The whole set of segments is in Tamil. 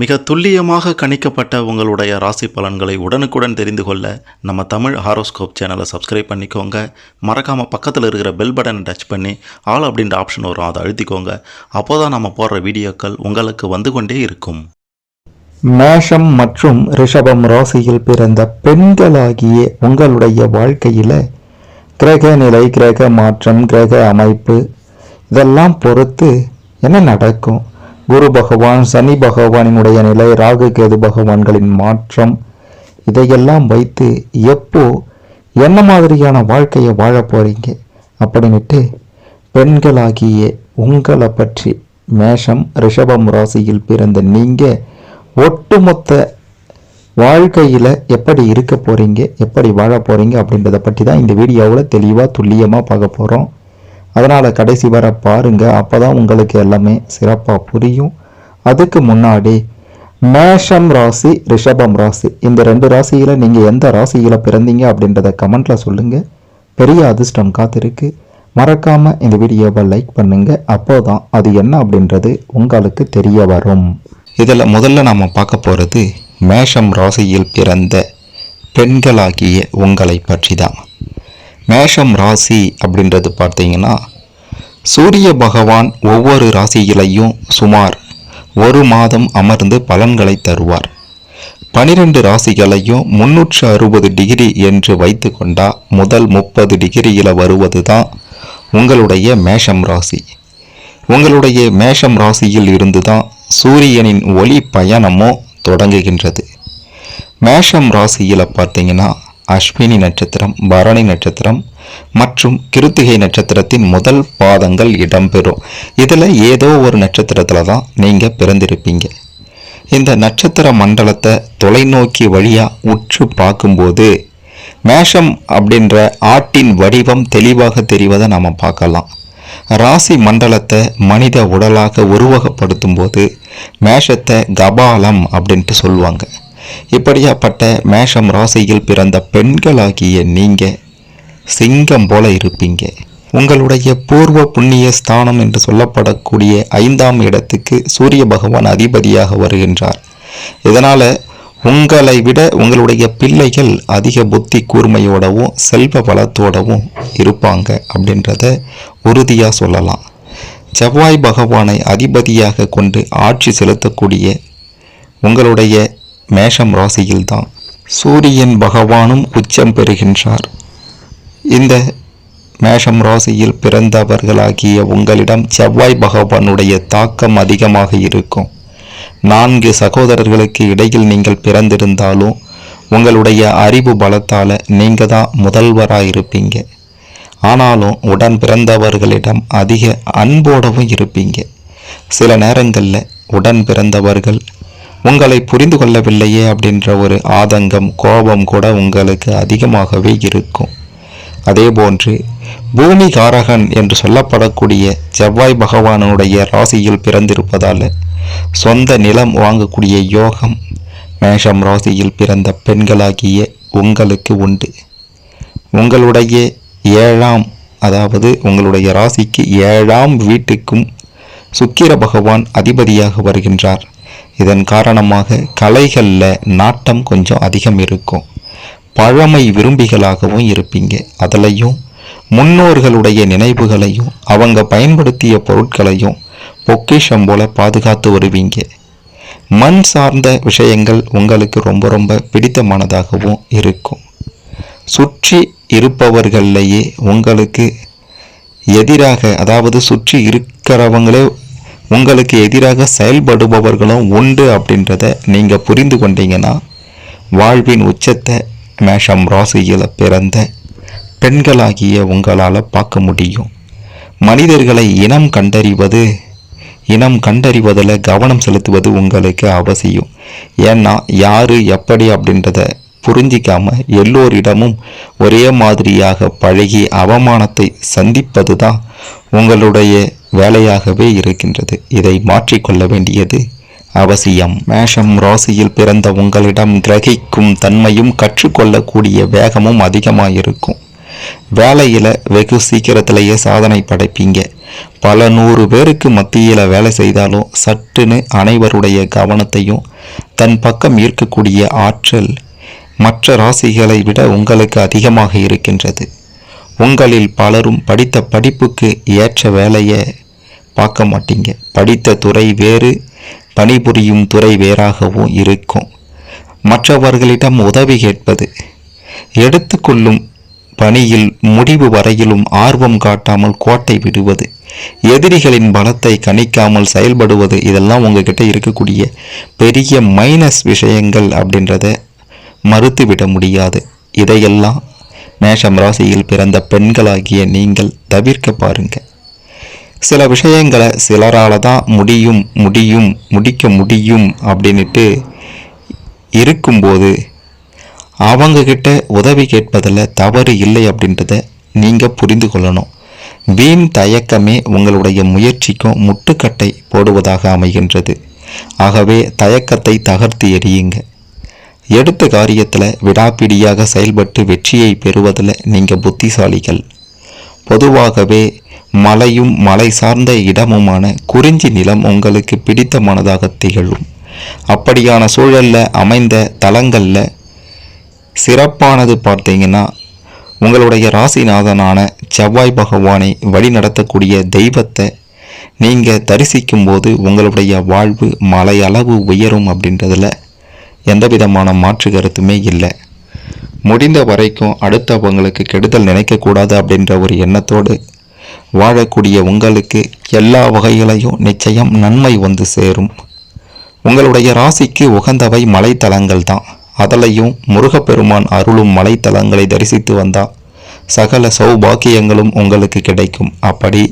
மிக துல்லியமாக கணிக்கப்பட்ட உங்களுடைய ராசி பலன்களை உடனுக்குடன் தெரிந்து கொள்ள நம்ம தமிழ் ஹாரோஸ்கோப் சேனலை சப்ஸ்கிரைப் பண்ணிக்கோங்க. மறக்காமல் பக்கத்தில் இருக்கிற பெல் பட்டனை டச் பண்ணி ஆல் அப்படின்ற ஆப்ஷன் வரும் அதை அழுத்திக்கோங்க. அப்போ தான் நம்ம போடுற வீடியோக்கள் உங்களுக்கு வந்து கொண்டே இருக்கும். மேஷம் மற்றும் ரிஷபம் ராசியில் பிறந்த பெண்களாகிய உங்களுடைய வாழ்க்கையில் கிரக நிலை கிரக மாற்றம் கிரக அமைப்பு இதெல்லாம் பொறுத்து என்ன நடக்கும்? குரு பகவான் சனி பகவானினுடைய நிலை ராகு கேது பகவான்களின் மாற்றம் இதையெல்லாம் வைத்து எப்போ என்ன மாதிரியான வாழ்க்கையை வாழ போகிறீங்க அப்படின்னுட்டு பெண்களாகிய உங்களை பற்றி மேஷம் ரிஷபம் ராசியில் பிறந்த நீங்கள் ஒட்டுமொத்த வாழ்க்கையில் எப்படி இருக்க போகிறீங்க எப்படி வாழ போகிறீங்க அப்படின்றத பற்றி தான் இந்த வீடியோவில் தெளிவாக துல்லியமாக பார்க்க போகிறோம் அதனால் கடைசி வர பாருங்கள் அப்போ தான் உங்களுக்கு எல்லாமே சிறப்பாக புரியும். அதுக்கு முன்னாடி மேஷம் ராசி ரிஷபம் ராசி. இந்த ரெண்டு ராசியில் நீங்கள் எந்த ராசியில் பிறந்தீங்க அப்படின்றத கமெண்ட்டில் சொல்லுங்கள் பெரிய அதிர்ஷ்டம் காத்திருக்கு. மறக்காமல் இந்த வீடியோவை லைக் பண்ணுங்கள் அப்போ தான் அது என்ன அப்படின்றது உங்களுக்கு தெரிய வரும். இதில் முதல்ல நாம் பார்க்க போகிறது மேஷம் ராசியில் பிறந்த பெண்களாகிய உங்களை பற்றி தான் மேஷம் ராசி அப்படின்றது பார்த்தீங்கன்னா சூரிய பகவான் ஒவ்வொரு ராசியிலையும் சுமார் ஒரு மாதம் அமர்ந்து பலன்களை தருவார். பனிரெண்டு ராசிகளையும் முன்னூற்று அறுபது டிகிரி என்று வைத்து கொண்டா முதல் முப்பது டிகிரியில் வருவது தான் உங்களுடைய மேஷம் ராசி. உங்களுடைய மேஷம் ராசியில் இருந்து தான் சூரியனின் ஒளி பயணமோ தொடங்குகின்றது. மேஷம் ராசியில் பார்த்தீங்கன்னா அஸ்வினி நட்சத்திரம் பரணி நட்சத்திரம் மற்றும் கிருத்திகை நட்சத்திரத்தின் முதல் பாதங்கள் இடம்பெறும். இதில் ஏதோ ஒரு நட்சத்திரத்தில் தான் நீங்கள் பிறந்திருப்பீங்க. இந்த நட்சத்திர மண்டலத்தை தொலைநோக்கி வழியாக உற்று பார்க்கும்போது மேஷம் அப்படின்ற ஆட்டின் வடிவம் தெளிவாக தெரிவதை நாம் பார்க்கலாம். ராசி மண்டலத்தை மனித உடலாக உருவகப்படுத்தும் போது மேஷத்தை கபாலம் அப்படின்ட்டு சொல்லுவாங்க. இப்படியாப்பட்ட மேஷம் ராசியில் பிறந்த பெண்களாகிய நீங்கள் சிங்கம் போல இருப்பீங்க. உங்களுடைய பூர்வ புண்ணிய ஸ்தானம் என்று சொல்லப்படக்கூடிய ஐந்தாம் இடத்துக்கு சூரிய பகவான் அதிபதியாக வருகின்றார். இதனால் உங்களை விட உங்களுடைய பிள்ளைகள் அதிக புத்தி கூர்மையோடவும் செல்வ பலத்தோடவும் இருப்பாங்க அப்படின்றத உறுதியாக சொல்லலாம். செவ்வாய் பகவானை அதிபதியாக கொண்டு ஆட்சி செலுத்தக்கூடிய உங்களுடைய மேஷம் ராசியில்தான். சூரியன் பகவானும் உச்சம் பெறுகின்றார். இந்த மேஷம் ராசியில் பிறந்தவர்களாகிய உங்களிடம் செவ்வாய் பகவானுடைய தாக்கம் அதிகமாக இருக்கும். நான்கு சகோதரர்களுக்கு இடையில் நீங்கள் பிறந்திருந்தாலும் உங்களுடைய அறிவு பலத்தால் நீங்கள் தான் முதல்வராக இருப்பீங்க ஆனாலும் உடன் பிறந்தவர்களிடம் அதிக அன்போடவும் இருப்பீங்க. சில நேரங்களில் உடன் பிறந்தவர்கள் உங்களை புரிந்து கொள்ளவில்லையே அப்படின்ற ஒரு ஆதங்கம் கோபம் கூட உங்களுக்கு அதிகமாகவே இருக்கும். அதேபோன்று பூமி காரகன் என்று சொல்லப்படக்கூடிய செவ்வாய் பகவானுடைய ராசியில் பிறந்திருப்பதால் சொந்த நிலம் வாங்கக்கூடிய யோகம் மேஷம் ராசியில் பிறந்த பெண்களாகிய உங்களுக்கு உண்டு. உங்களுடைய ஏழாம் அதாவது உங்களுடைய ராசிக்கு ஏழாம் வீட்டுக்கும் சுக்கிர பகவான் அதிபதியாக வருகின்றார். இதன் காரணமாக கலைகளில் நாட்டம் கொஞ்சம் அதிகம் இருக்கும். பழமை விரும்பிகளாகவும் இருப்பீங்க. அதுலேயும் முன்னோர்களுடைய நினைவுகளையும் அவங்க பயன்படுத்திய பொருட்களையும் பொக்கிஷம் போல பாதுகாத்து வருவீங்க. மண் சார்ந்த விஷயங்கள் உங்களுக்கு ரொம்ப ரொம்ப பிடித்தமானதாகவும் இருக்கும். சுற்றி இருப்பவர்களையே உங்களுக்கு எதிராக அதாவது சுற்றி இருக்கிறவங்களே உங்களுக்கு எதிராக செயல்படுபவர்களும் உண்டு அப்படின்றத நீங்கள் புரிந்து கொண்டீங்கன்னா வாழ்வின் உச்சத்தை மேஷம் ராசியில் பிறந்த பெண்களாகிய உங்களால் பார்க்க முடியும். மனிதர்களை இனம் கண்டறிவது இனம் கண்டறிவதில் கவனம் செலுத்துவது உங்களுக்கு அவசியம். ஏன்னா யார் எப்படி அப்படின்றத புரிஞ்சிக்காம எல்லோரிடமும் ஒரே மாதிரியாக பழகி அவமானத்தை சந்திப்பது தான் உங்களுடைய வேலையாகவே இருக்கின்றது. இதை மாற்றிக்கொள்ள வேண்டியது அவசியம். மேஷம் ராசியில் பிறந்த உங்களிடம் கிரகிக்கும் தன்மையும் கற்றுக்கொள்ளக்கூடிய வேகமும் அதிகமாக இருக்கும் வேலையில் வெகு சீக்கிரத்திலேயே சாதனை படைப்பீங்க. பல நூறு பேருக்கு மத்தியில் வேலை செய்தாலும் சட்டுன்னு அனைவருடைய கவனத்தையும் தன் பக்கம் ஈர்க்கக்கூடிய ஆற்றல் மற்ற ராசிகளை விட உங்களுக்கு அதிகமாக இருக்கின்றது. உங்களில் பலரும் படித்த படிப்புக்கு ஏற்ற வேலையை பார்க்க மாட்டீங்க. படித்த துறை வேறு பணிபுரியும் துறை வேறாகவும் இருக்கும். மற்றவர்களிடம் உதவி கேட்பது. எடுத்துக்கொள்ளும் பணியில் முடிவு வரையிலும் ஆர்வம் காட்டாமல் கோட்டை விடுவது. எதிரிகளின் பலத்தை கணிக்காமல் செயல்படுவது இதெல்லாம் உங்ககிட்ட இருக்கக்கூடிய பெரிய மைனஸ் விஷயங்கள் அப்படின்றத மறுத்துவிட முடியாது. இதையெல்லாம் மேஷம் ராசியில் பிறந்த பெண்களாகிய நீங்கள் தவிர்க்க பாருங்க. சில விஷயங்களை சிலரால் தான் முடியும் முடியும் முடிக்க முடியும் அப்படின்ட்டு இருக்கும்போது அவங்கக்கிட்ட உதவி கேட்பதில் தவறு இல்லை அப்படின்றத நீங்கள் புரிந்து கொள்ளணும். வீண் தயக்கமே உங்களுடைய முயற்சிக்கும் முட்டுக்கட்டை போடுவதாக அமைகின்றது. ஆகவே தயக்கத்தை தகர்த்து எறியுங்க. எடுத்த காரியத்தில் விடாப்பிடியாக செயல்பட்டு வெற்றியை பெறுவதில் நீங்கள் புத்திசாலிகள். பொதுவாகவே மலையும் மலை சார்ந்த இடமுமான குறிஞ்சி நிலம் உங்களுக்கு பிடித்தமானதாக திகழும். அப்படியான சூழலில் அமைந்த தலங்களில் சிறப்பானது பார்த்தீங்கன்னா உங்களுடைய ராசிநாதனான செவ்வாய் பகவானை வழிநடத்தக்கூடிய தெய்வத்தை நீங்கள் தரிசிக்கும்போது உங்களுடைய வாழ்வு மலையளவு உயரும் அப்படின்றதுல எந்த விதமான மாற்று கருத்துமே இல்லை. முடிந்த வரைக்கும் அடுத்தவங்களுக்கு கெடுதல் நினைக்கக்கூடாது அப்படின்ற ஒரு எண்ணத்தோடு வாழக்கூடிய உங்களுக்கு எல்லா வகையிலையும் நிச்சயம் நன்மை வந்து சேரும். உங்களுடைய ராசிக்கு உகந்தவை மலைத்தலங்கள் தான். அதலையும் முருகப்பெருமான் அருளும் மலைத்தலங்களை தரிசித்து வந்தால் சகல சௌபாக்கியங்களும் உங்களுக்கு கிடைக்கும். அப்படி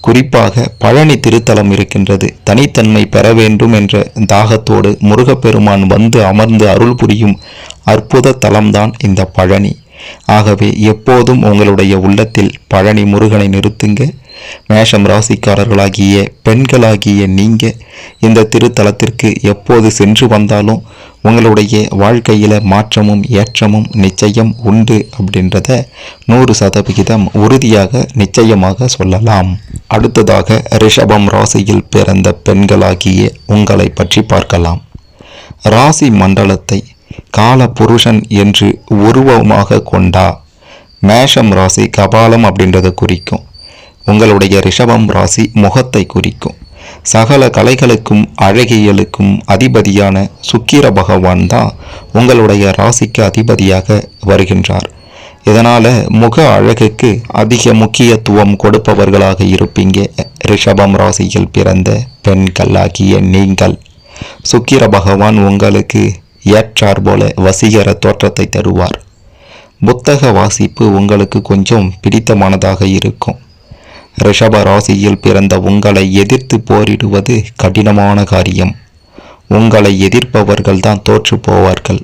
குறிப்பாக பழனி திருத்தலம் இருக்கின்றது. தனித்தன்மை பெற வேண்டும் என்ற தாகத்தோடு முருகப்பெருமான் வந்து அமர்ந்து அருள் புரியும் அற்புத தலம்தான் இந்த பழனி. ஆகவே எப்போதும் உங்களுடைய உள்ளத்தில் பழனி முருகனை நிறுத்துங்க. மேஷம் ராசிக்காரர்களாகிய பெண்களாகிய நீங்க இந்த திருத்தலத்திற்கு எப்போது சென்று வந்தாலும் உங்களுடைய வாழ்க்கையில் மாற்றமும் ஏற்றமும் நிச்சயம் உண்டு அப்படின்றத நூறு சதவிகிதம் உறுதியாக நிச்சயமாக சொல்லலாம். அடுத்ததாக ரிஷபம் ராசியில் பிறந்த பெண்களாகிய உங்களை பற்றி பார்க்கலாம். ராசி மண்டலத்தை கால புருஷன் என்று உருவமாக கொண்டா மேஷம் ராசி கபாலம் அப்படின்றத குறிக்கும். உங்களுடைய ரிஷபம் ராசி முகத்தை குறிக்கும். சகல கலைகளுக்கும் அழகியலுக்கும் அதிபதியான சுக்கிர பகவான் தான் உங்களுடைய ராசிக்கு அதிபதியாக வருகின்றார். இதனால் முக அழகுக்கு அதிக முக்கியத்துவம் கொடுப்பவர்களாக இருப்பீங்க. ரிஷபம் ராசியில் பிறந்த பெண்களாகிய நீங்கள். சுக்கிர பகவான் உங்களுக்கு ஏற்றார் போல வசீகர தோற்றத்தை தருவார். புத்தக வாசிப்பு உங்களுக்கு கொஞ்சம் பிடித்தமானதாக இருக்கும். ரிஷப ராசியில் பிறந்த உங்களை எதிர்த்து போரிடுவது கடினமான காரியம். உங்களை எதிர்ப்பவர்கள் தான் தோற்று போவார்கள்.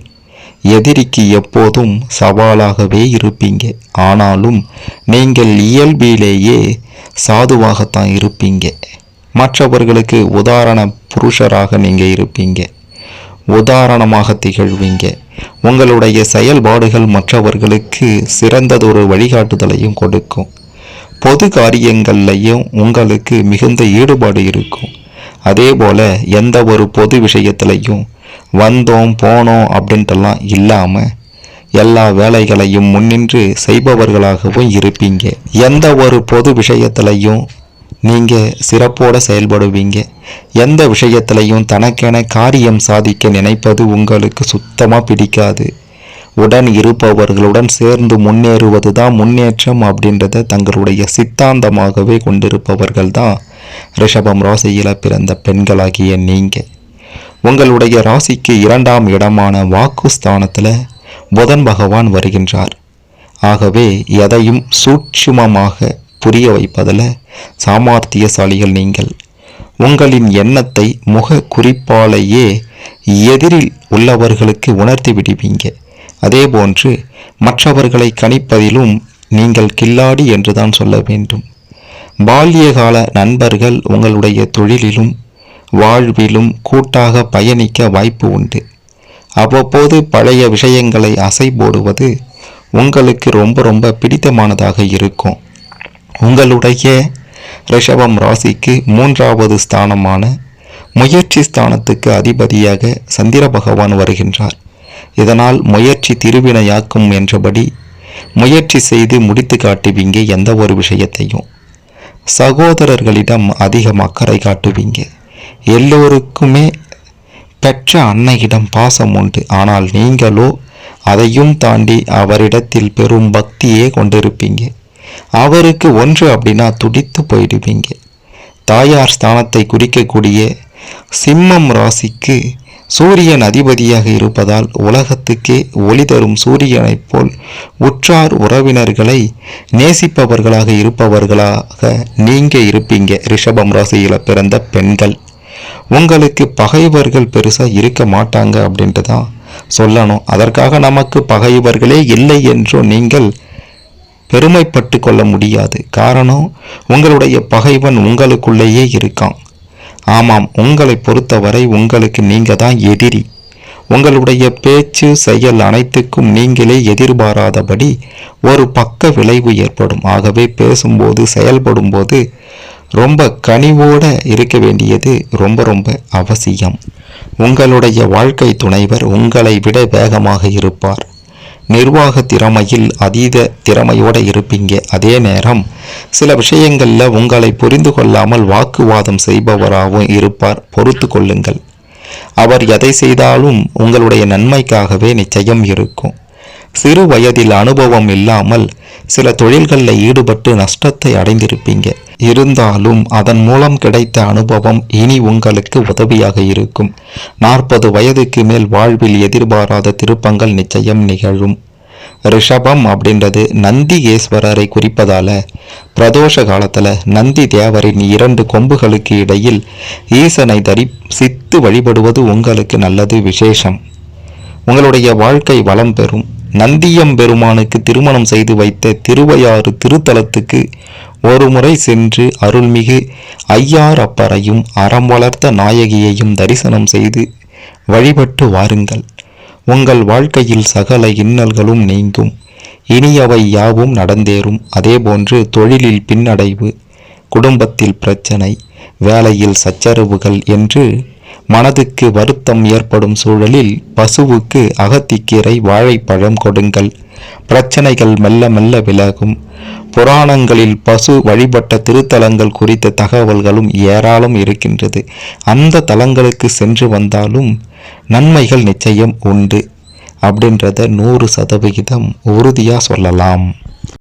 எதிரிக்கு எப்போதும் சவாலாகவே இருப்பீங்க. ஆனாலும் நீங்கள் இயல்பிலேயே சாதுவாகத்தான் இருப்பீங்க. மற்றவர்களுக்கு உதாரண புருஷராக நீங்கள் இருப்பீங்க. உதாரணமாக திகழ்வீங்க. உங்களுடைய செயல்பாடுகள் மற்றவர்களுக்கு சிறந்ததொரு வழிகாட்டுதலையும் கொடுக்கும். பொது காரியங்கள்லையும் உங்களுக்கு மிகுந்த ஈடுபாடு இருக்கும். அதே போல் எந்த ஒரு பொது விஷயத்துலையும் வந்தோம் போனோம் அப்படின்ட்டுலாம் இல்லாமல் எல்லா வேலைகளையும் முன்னின்று செய்பவர்களாகவும் இருப்பீங்க. எந்த ஒரு பொது விஷயத்திலையும் நீங்கள் சிறப்போடு செயல்படுவீங்க. எந்த விஷயத்திலையும் தனக்கென காரியம் சாதிக்க நினைப்பது உங்களுக்கு சுத்தமாக பிடிக்காது. உடன் இருப்பவர்களுடன் சேர்ந்து முன்னேறுவது தான் முன்னேற்றம் அப்படின்றத தங்களுடைய சித்தாந்தமாகவே கொண்டிருப்பவர்கள் தான் ரிஷபம் ராசியில் பிறந்த பெண்களாகிய நீங்கள் உங்களுடைய ராசிக்கு இரண்டாம் இடமான வாக்குஸ்தானத்தில் புதன் பகவான் வருகின்றார். ஆகவே எதையும் சூட்சுமமாக புரிய வைப்பதில் சாமர்த்தியசாலிகள் நீங்கள். உங்களின் எண்ணத்தை முக குறிப்பாலேயே எதிரில் உள்ளவர்களுக்கு உணர்த்தி விடுவீங்க. அதேபோன்று மற்றவர்களை கணிப்பதிலும் நீங்கள் கில்லாடி என்றுதான் சொல்ல வேண்டும். பால்யகால நண்பர்கள் உங்களுடைய தொழிலிலும் வாழ்விலும் கூட்டாக பயணிக்க வாய்ப்பு உண்டு. அவ்வப்போது பழைய விஷயங்களை அசை போடுவது உங்களுக்கு ரொம்ப ரொம்ப பிடித்தமானதாக இருக்கும். உங்களுடைய ரிஷபம் ராசிக்கு மூன்றாவது ஸ்தானமான முயற்சி ஸ்தானத்துக்கு அதிபதியாக சந்திர பகவான் வருகின்றார். இதனால் முயற்சி திருவினையாக்கும் என்றபடி முயற்சி செய்து முடித்து காட்டுவீங்க எந்த ஒரு விஷயத்தையும். சகோதரர்களிடம் அதிகம் அக்கறை காட்டுவீங்க. எல்லோருக்குமே பெற்ற அன்னையிடம் பாசம் உண்டு. ஆனால் நீங்களோ அதையும் தாண்டி அவரிடத்தில் பெரும் பக்தியே கொண்டிருப்பீங்க. அவருக்கு ஒன்று அப்படின்னா துடித்து போயிடுவீங்க. தாயார் ஸ்தானத்தை குறிக்கக்கூடிய சிம்மம் ராசிக்கு சூரியன் அதிபதியாக இருப்பதால் உலகத்துக்கே ஒளி தரும் சூரியனைப் போல் உற்றார் உறவினர்களை நேசிப்பவர்களாக இருப்பவர்களாக நீங்க இருப்பீங்க. ரிஷபம் ராசியில் பிறந்த பெண்கள். உங்களுக்கு பகைவர்கள் பெருசாக இருக்க மாட்டாங்க அப்படின்ட்டு தான் சொல்லணும். அதற்காக நமக்கு பகைவர்களே இல்லை என்றும் நீங்கள் பெருமைப்பட்டு கொள்ள முடியாது. காரணம் உங்களுடைய பகைவன் உங்களுக்குள்ளேயே இருக்கான். ஆமாம் உங்களை பொறுத்தவரை உங்களுக்கு நீங்க தான் எதிரி. உங்களுடைய பேச்சு செயல் அனைத்துக்கும் நீங்களே எதிர்பாராதபடி ஒரு பக்க விளைவு ஏற்படும். ஆகவே பேசும்போது செயல்படும்போது ரொம்ப கனிவோடு இருக்க வேண்டியது ரொம்ப ரொம்ப அவசியம். உங்களுடைய வாழ்க்கை துணைவர் உங்களை விட வேகமாக இருப்பார். நிர்வாக திறமையில் அதீத திறமையோடு இருப்பீங்க. அதே நேரம் சில விஷயங்களில் உங்களை புரிந்து கொள்ளாமல் வாக்குவாதம் செய்பவராகவும் இருப்பார். பொறுத்து கொள்ளுங்கள். அவர் எதை செய்தாலும் உங்களுடைய நன்மைக்காகவே நிச்சயம் இருக்கும். சிறு வயதில் அனுபவம் இல்லாமல் சில தொழில்களில் ஈடுபட்டு நஷ்டத்தை அடைந்திருப்பீங்க. இருந்தாலும் அதன் மூலம் கிடைத்த அனுபவம் இனி உங்களுக்கு உதவியாக இருக்கும். நாற்பது வயதுக்கு மேல் வாழ்வில் எதிர்பாராத திருப்பங்கள் நிச்சயம் நிகழும். ரிஷபம் அப்படின்றது நந்திகேஸ்வரரை குறிப்பதால பிரதோஷ காலத்துல நந்தி தேவரின் இரண்டு கொம்புகளுக்கு இடையில் ஈசனை தரிசித்து வழிபடுவது உங்களுக்கு நல்லது விசேஷம். உங்களுடைய வாழ்க்கை வளம் பெறும். நந்தியம் பெருமானுக்கு திருமணம் செய்து வைத்த திருவையாறு திருத்தலத்துக்கு ஒரு முறை சென்று அருள்மிகு ஐயார் அப்பரையும் அறம் வளர்த்த நாயகியையும் தரிசனம் செய்து வழிபட்டு வாருங்கள். உங்கள் வாழ்க்கையில் சகல இன்னல்களும் நீங்கும். இனியவை யாவும் நடந்தேறும். அதேபோன்று தொழிலில் பின்னடைவு குடும்பத்தில் பிரச்சனை வேலையில் சச்சரவுகள் என்று மனதுக்கு வருத்தம் ஏற்படும் சூழலில் பசுவுக்கு அகத்திக்கீரை வாழைப்பழம் கொடுங்கள். பிரச்சனைகள் மெல்ல மெல்ல விலகும். புராணங்களில் பசு வழிபட்ட திருத்தலங்கள் குறித்த தகவல்களும் ஏராளம் இருக்கின்றது. அந்த தலங்களுக்கு சென்று வந்தாலும் நன்மைகள் நிச்சயம் உண்டு. அப்படின்றத நூறு சதவிகிதம் உறுதியாக சொல்லலாம்.